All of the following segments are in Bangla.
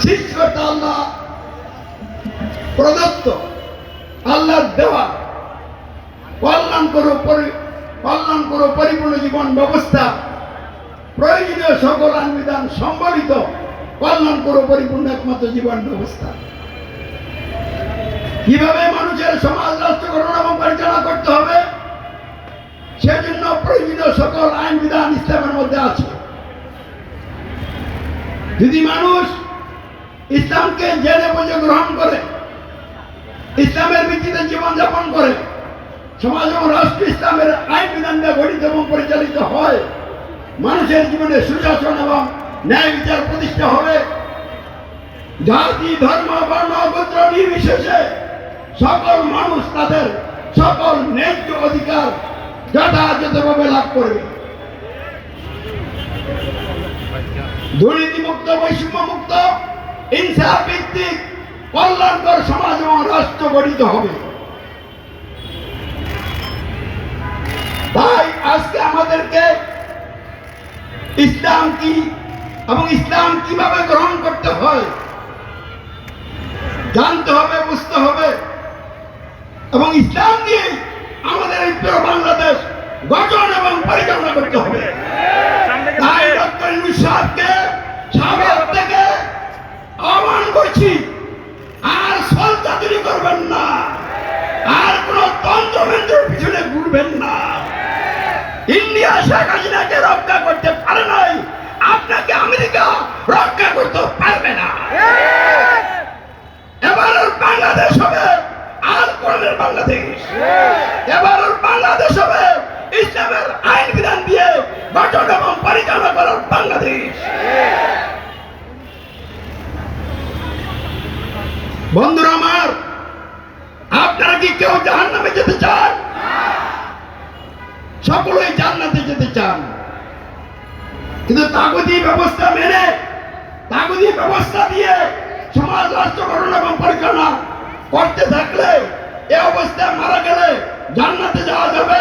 সৃষ্টিকর্তা আল্লাহ, প্রদত্ত আল্লাহর দেওয়া কল্যাণ করো পরি- কল্যাণ করো পরিপূর্ণ জীবন ব্যবস্থা, প্রয়োজনীয় সকল আইনবিধান সম্বলিত কল্যাণ করো পরিপূর্ণ একমাত্র জীবন ব্যবস্থা। কীভাবে মানুষের সমাজ রাষ্ট্র গঠন এবং পরিচালনা করতে হবে, সেজন্য প্রয়োজনীয় সকল আইন বিধান ইসলামের মধ্যে আছে। যদি মানুষ ইসলামকে জেনে বুঝে গ্রহণ করে, ইসলামের ভিত্তিতে জীবনযাপন করে, সমাজ এবং রাষ্ট্র ইসলামের আইন বিধান গঠিত এবং পরিচালিত হয়। মানুষের জীবনে সুশাসন এবং ন্যায় বিচার প্রতিষ্ঠা হবে। জাতি, ধর্ম, বর্ণ, গোত্র নির্বিশেষে সকল মানুষ তাদের সকল ন্যায্য অধিকার যথাযথভাবে লাভ করবে। দুর্নীতিমুক্ত বৈষম্য মুক্ত ইনসাফ ভিত্তিক কল্যাণকর সমাজ এবং রাষ্ট্র গঠিত হবে। তাই আজকে আমাদেরকে ইসলাম কি এবং ইসলাম কীভাবে গ্রহণ করতে হয় জানতে হবে, বুঝতে হবে এবং ইসলাম দিয়ে আমাদের এই বাংলাদেশ গঠন এবং পরিচালনা করতে হবে। ঘুরবেন না। ইন্ডিয়া শেখ হাসিনাকে রক্ষা করতে পারে নাই। আপনাকে আমেরিকা রক্ষা করতে পারবে না। এবার বাংলাদেশ হবে আর কোরআনের বাংলাদেশ। এবার বাংলাদেশ হবে ইসলামের আইন বিধান দিয়ে গঠন এবং পরিচালনা করার বাংলাদেশ। বন্ধুরা আমার আপনারা কি কেউ জাহান নামে যেতে চান সকলেই জান্নাতে যেতে চান। কিন্তু তাগতি ব্যবস্থা মেনে, তাগতি ব্যবস্থা দিয়ে সমাজ রাষ্ট্র গঠন এবং পরিচালনা করতে থাকলে এ অবস্থায় মারা গেলে জান্নাতে যাওয়া যাবে।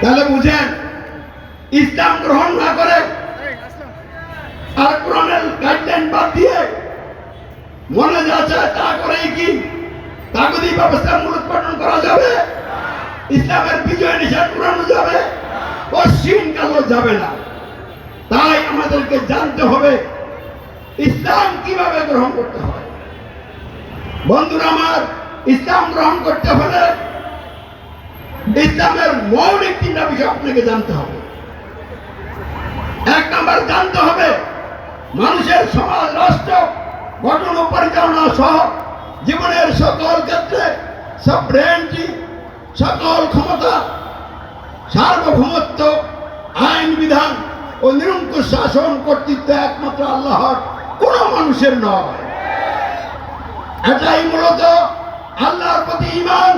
তাহলে বুঝেন, ইসলাম গ্রহণ না করে মনে যা চায় তা করেই কি তাগদি ব্যবস্থা মূলোৎপাটন করা যাবে? ইসলামের বিজয় নিশান উড়ানো যাবে? পশ্চিম কালো যাবে না। তাই আমাদেরকে জানতে হবে, ইসলাম কীভাবে গ্রহণ করতে হয়? বন্ধুরা আমার, ইসলাম গ্রহণ করতে হলে ইসলামের মৌলিক তিনটা বিষয় আপনাকে জানতে হবে। এক নাম্বার জানতে হবে, মানুষের সমাজ রাষ্ট্র, গঠন ও পরিচালনা সহ জীবনের সকল ক্ষেত্রে সব সবরেন্টি সকল ক্ষমতা, সার্বভৌমত্ব, আইন, বিধান ও নিরঙ্কুশ শাসন কর্তৃত্ব একমাত্র আল্লাহর, কোন মানুষের নয়। এটাই মূলত আল্লাহর প্রতি ইমান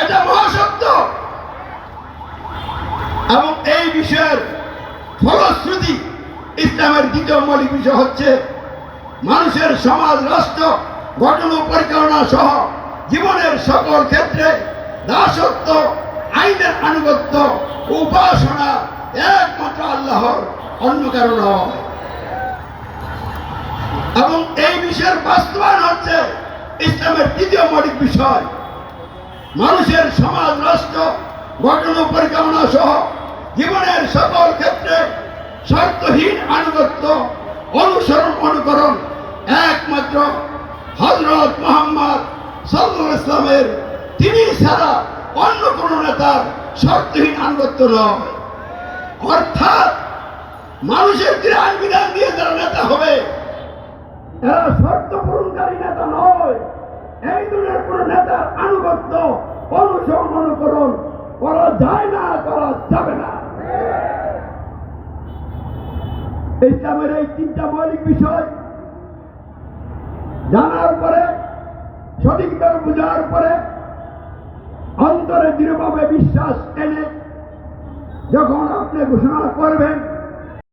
এটা মহাসত্য। এবং এই বিষয়ের ফলশ্রুতি ইসলামের দ্বিতীয় মৌলিক বিষয় হচ্ছে মানুষের সমাজ, রাষ্ট্র ও পরিচালনা সহ জীবনের সকল ক্ষেত্রে দাসত্ব, আইনের আনুগত্য উপাসনা একমাত্র আল্লাহর অন্য কারণ এবং এই বিষয়ের বাস্তবায়ন হচ্ছে ইসলামের তৃতীয় মৌলিক বিষয়। মানুষের সমাজ রাষ্ট্র গঠন ও পরিচালনা সহ জীবনের সকল ক্ষেত্রে শর্তহীন আনুগত্য, অনুসরণ, অনুকরণ একমাত্র হজরত মোহাম্মদ সাল্লাহ ইসলামের তিনি ছাড়া অন্য কোন নেতার শর্তহীন আনুগত্য নয়। অর্থাৎ মানুষের যে আইন বিধান দিয়ে যারা নেতা হবে এরা শর্ত পূরণকারী নেতা নয়। এই দুনিয়ার কোন নেতার আনুগত্য অনুসরণ অনুকরণ করা যায় না করা যাবে না ইসলামের এই তিনটা মৌলিক বিষয় জানার পরে, সঠিকভাবে বোঝার পরে, অন্তরে দৃঢ়ভাবে বিশ্বাস এনে যখন আপনি ঘোষণা করবেন